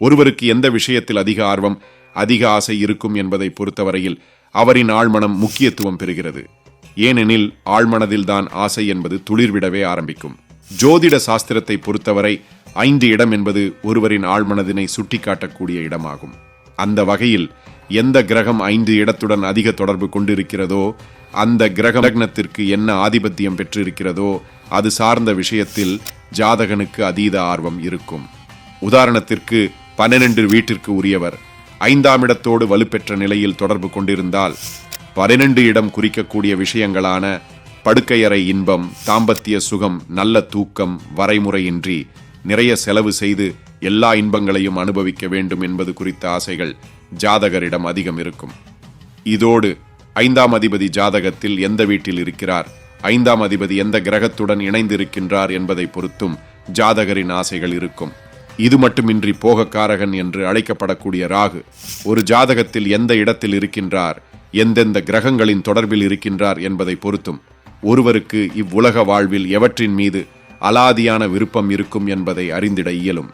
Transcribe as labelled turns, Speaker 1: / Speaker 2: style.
Speaker 1: ஒருவருக்கு எந்த விஷயத்தில் அதிக ஆர்வம் அதிக ஆசை இருக்கும் என்பதை பொறுத்தவரையில் அவரின் ஆழ்மனம் முக்கியத்துவம் பெறுகிறது. ஏனெனில் ஆழ்மனதில்தான் ஆசை என்பது துளிர்விடவே ஆரம்பிக்கும். ஜோதிட சாஸ்திரத்தை பொறுத்தவரை ஐந்து இடம் என்பது ஒருவரின் ஆழ்மனதினை சுட்டிக்காட்டக்கூடிய இடமாகும். அந்த வகையில் எந்த கிரகம் ஐந்து இடத்துடன் அதிக தொடர்பு கொண்டிருக்கிறதோ அந்த கிரக லக்னத்திற்கு என்ன ஆதிபத்தியம் பெற்றிருக்கிறதோ அது சார்ந்த விஷயத்தில் ஜாதகனுக்கு அதீத ஆர்வம் இருக்கும். உதாரணத்திற்கு பன்னிரண்டு வீட்டிற்கு உரியவர். ஐந்தாம் இடத்தோடு வலுப்பெற்ற நிலையில் தொடர்பு கொண்டிருந்தால் பன்னிரண்டு இடம் குறிக்கக்கூடிய விஷயங்களான படுக்கையறை இன்பம் தாம்பத்திய சுகம் நல்ல தூக்கம் வரைமுறையின்றி நிறைய செலவு செய்து எல்லா இன்பங்களையும் அனுபவிக்க வேண்டும் என்பது குறித்த ஆசைகள் ஜாதகரிடம் அதிகம் இருக்கும். இதோடு ஐந்தாம் அதிபதி ஜாதகத்தில் எந்த வீட்டில் இருக்கிறார் ஐந்தாம் அதிபதி எந்த கிரகத்துடன் இணைந்திருக்கின்றார் என்பதை பொறுத்தும் ஜாதகரின் ஆசைகள் இருக்கும். இது மட்டுமின்றி போகக்காரகன் என்று அழைக்கப்படக்கூடிய ராகு ஒரு ஜாதகத்தில் எந்த இடத்தில் இருக்கின்றார் எந்தெந்த கிரகங்களின் தொடர்பில் இருக்கின்றார் என்பதை பொறுத்தும் ஒருவருக்கு இவ்வுலக வாழ்வில் எவற்றின் மீது அலாதியான விருப்பம் இருக்கும் என்பதை அறிந்திட இயலும்.